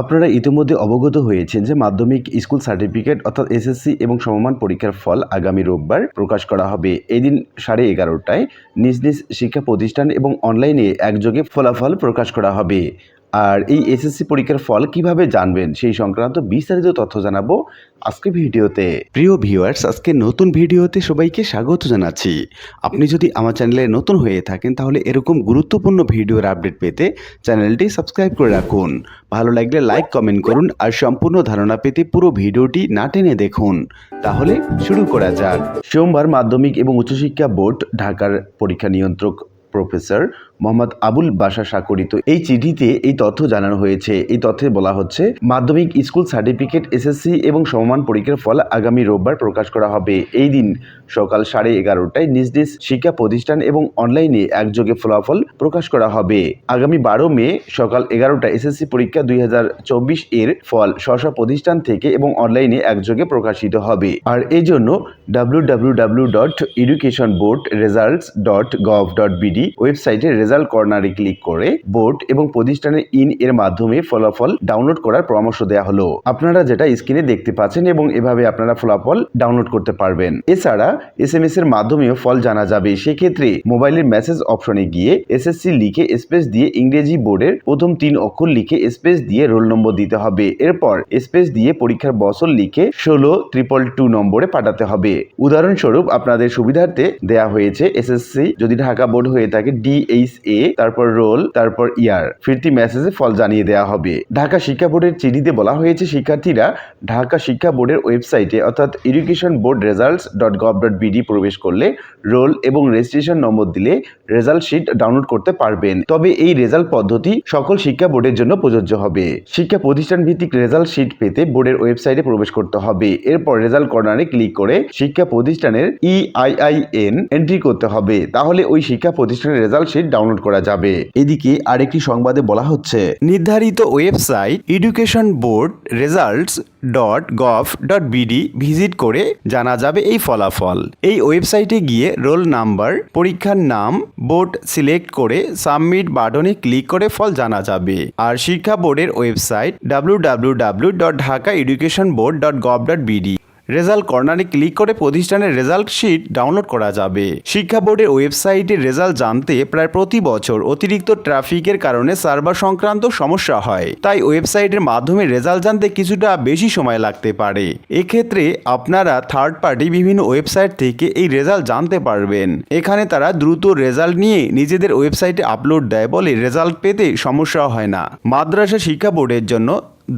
আপনারা ইতিমধ্যে অবগত হয়েছেন যে মাধ্যমিক স্কুল সার্টিফিকেট অর্থাৎ এসএসসি এবং সমমান পরীক্ষার ফল আগামী রোববার প্রকাশ করা হবে। এদিন সাড়ে এগারোটায় নিজ নিজ শিক্ষা প্রতিষ্ঠান এবং অনলাইনে একযোগে ফলাফল প্রকাশ করা হবে। আর এই এসএসসি পরীক্ষার ফল কীভাবে জানবেন সেই সংক্রান্ত বিস্তারিত তথ্য জানাব আজকে ভিডিওতে। প্রিয় ভিউয়ার্স আজকে নতুন ভিডিওতে সবাইকে স্বাগত জানাচ্ছি। আপনি যদি আমার চ্যানেলে নতুন হয়ে থাকেন তাহলে এরকম গুরুত্বপূর্ণ ভিডিওর আপডেট পেতে চ্যানেলটি সাবস্ক্রাইব করে রাখুন। ভালো লাগলে লাইক কমেন্ট করুন আর সম্পূর্ণ ধারণা পেতে পুরো ভিডিওটি না টেনে দেখুন। তাহলে শুরু করা যাক। সোমবার মাধ্যমিক এবং উচ্চশিক্ষা বোর্ড ঢাকার পরীক্ষা নিয়ন্ত্রক প্রফেসর মোহাম্মদ আবুল বাসা স্বাক্ষরিত। এই চিঠিতে এই তথ্য জানানো হয়েছে। এই তথ্যে বলা হচ্ছে, মাধ্যমিক স্কুল সার্টিফিকেট এসএসসি এবং সমমান পরীক্ষার ফল আগামী রোববার প্রকাশ করা হবে। এই দিন সকাল সাড়ে এগারোটায় নিজ নিজ শিক্ষা প্রতিষ্ঠান এবং অনলাইনে একযোগে ফলাফল প্রকাশ করা হবে। আগামী বারো মে সকাল এগারোটা এসএসসি পরীক্ষা দুই হাজার চব্বিশ এর ফল স্ব প্রতিষ্ঠান থেকে এবং অনলাইনে একযোগে প্রকাশিত হবে। আর এই বিডি ওয়েবসাইটে রেজাল্ট কর্নারে ক্লিক করে বোর্ড এবং প্রতিষ্ঠানের ইন এর মাধ্যমে ফলাফল ডাউনলোড করার পরামর্শ দেওয়া হলো। আপনারা যেটা স্ক্রিনে দেখতে পাচ্ছেন এবং এভাবে আপনারা ফলাফল ডাউনলোড করতে পারবেন। এছাড়া এস এম এস এর মাধ্যমেও ফল জানা যাবে। সেক্ষেত্রে মোবাইলের মেসেজ অপশনে গিয়ে এসএসসি লিখে স্পেস দিয়ে ইংরেজি বোর্ডের প্রথম তিন অক্ষর লিখে স্পেস দিয়ে রোল নম্বর দিতে হবে। এরপর স্পেস দিয়ে পরীক্ষার বছর লিখে ষোলো ট্রিপল টু নম্বরে পাঠাতে হবে। উদাহরণস্বরূপ আপনাদের সুবিধার্থে দেয়া হয়েছে এসএসসি যদি ঢাকা বোর্ড হয়ে থাকে ডিএইচ এ তারপর রোল, তারপর ইয়ার। ফিরতি মেসেজে ফল জানিয়ে দেওয়া হবে। ঢাকা শিক্ষা বোর্ডের চিঠিতে বলা হয়েছে, শিক্ষার্থীরা ঢাকা শিক্ষা বোর্ডের ওয়েবসাইটে, অর্থাৎ education board results dot gov dot BD প্রবেশ করলে রোল এবং রেজিস্ট্রেশন নম্বর দিলে রেজাল্ট শিট ডাউনলোড করতে পারবেন। তবে এই রেজাল্ট পদ্ধতি সকল শিক্ষা বোর্ডের জন্য প্রযোজ্য হবে। শিক্ষা প্রতিষ্ঠান ভিত্তিক রেজাল্ট শিট পেতে বোর্ডের ওয়েবসাইটে প্রবেশ করতে হবে। এরপর রেজাল্ট কর্নারে ক্লিক করে শিক্ষা প্রতিষ্ঠানের E ইআইআইএন এন্ট্রি করতে হবে। তাহলে ওই শিক্ষা প্রতিষ্ঠানের রেজাল্ট শিট ডাউনলোড করা যাবে। এদিকে আরেকটি সংবাদে বলা হচ্ছে, নির্ধারিত website education board results dot gov dot BD visit করে জানা যাবে এই ফলাফল। এই ওয়েবসাইটে গিয়ে রোল নাম্বার পরীক্ষার নাম বোর্ড সিলেক্ট করে সাবমিট বাটনে ক্লিক করে ফল জানা যাবে। আর শিক্ষা বোর্ডের website W W W dot Dhaka education board dot gov dot BD result কর্নারে ক্লিক করে প্রতিষ্ঠানের রেজাল্ট শিট ডাউনলোড করা যাবে। শিক্ষা বোর্ডের ওয়েবসাইটের রেজাল্ট জানতে প্রায় প্রতি বছর অতিরিক্ত ট্রাফিকের কারণে সার্ভার সংক্রান্ত সমস্যা হয়। তাই ওয়েবসাইটের মাধ্যমে রেজাল্ট জানতে কিছুটা বেশি সময় লাগতে পারে। এক্ষেত্রে আপনারা থার্ড পার্টি বিভিন্ন ওয়েবসাইট থেকে এই রেজাল্ট জানতে পারবেন। এখানে তারা দ্রুত রেজাল্ট নিয়ে নিজেদের ওয়েবসাইটে আপলোড দেয় বলে রেজাল্ট পেতে সমস্যা হয় না। মাদ্রাসা শিক্ষা বোর্ডের জন্য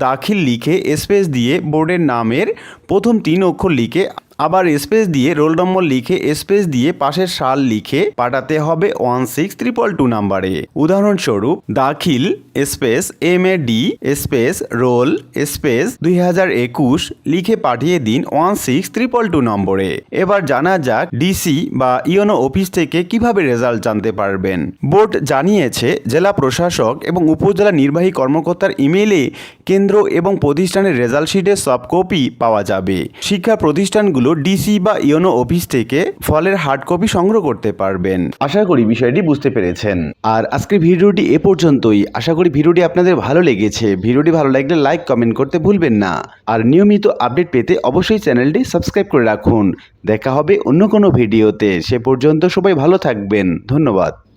দাখিল লিখে স্পেস দিয়ে বোর্ডের নামের প্রথম তিন অক্ষর লিখে, আবার স্পেস দিয়ে রোল নম্বর লিখে, স্পেস দিয়ে পাশের সাল লিখে পাঠাতে হবে ওয়ান সিক্স ত্রিপল টু নাম্বারে। উদাহরণস্বরূপ, Dakhil space M A D space roll space দুই হাজার একুশ লিখে পাঠিয়ে দিন ওয়ান সিক্স ত্রিপল টু নম্বরে। এবার জানা যাক ডিসি বা ইওনো অফিস থেকে কীভাবে রেজাল্ট জানতে পারবেন। বোর্ড জানিয়েছে, জেলা প্রশাসক এবং উপজেলা নির্বাহী কর্মকর্তার ইমেইলে কেন্দ্র এবং প্রতিষ্ঠানের রেজাল্ট শিটের সব কপি পাওয়া যাবে। শিক্ষা প্রতিষ্ঠানগুলো ডিসি বা ইওনো অফিস থেকে ফলের হার্ড কপি সংগ্রহ করতে পারবেন। আশা করি বিষয়টি বুঝতে পেরেছেন। আর আজকের ভিডিওটি এ পর্যন্তই। আশা করি ভিডিওটি আপনাদের ভালো লেগেছে। ভিডিওটি ভালো লাগলে লাইক, কমেন্ট করতে ভুলবেন না। আর নিয়মিত আপডেট পেতে অবশ্যই চ্যানেলটি সাবস্ক্রাইব করে রাখুন। দেখা হবে অন্য কোনো ভিডিওতে। সে পর্যন্ত সবাই ভালো থাকবেন। ধন্যবাদ।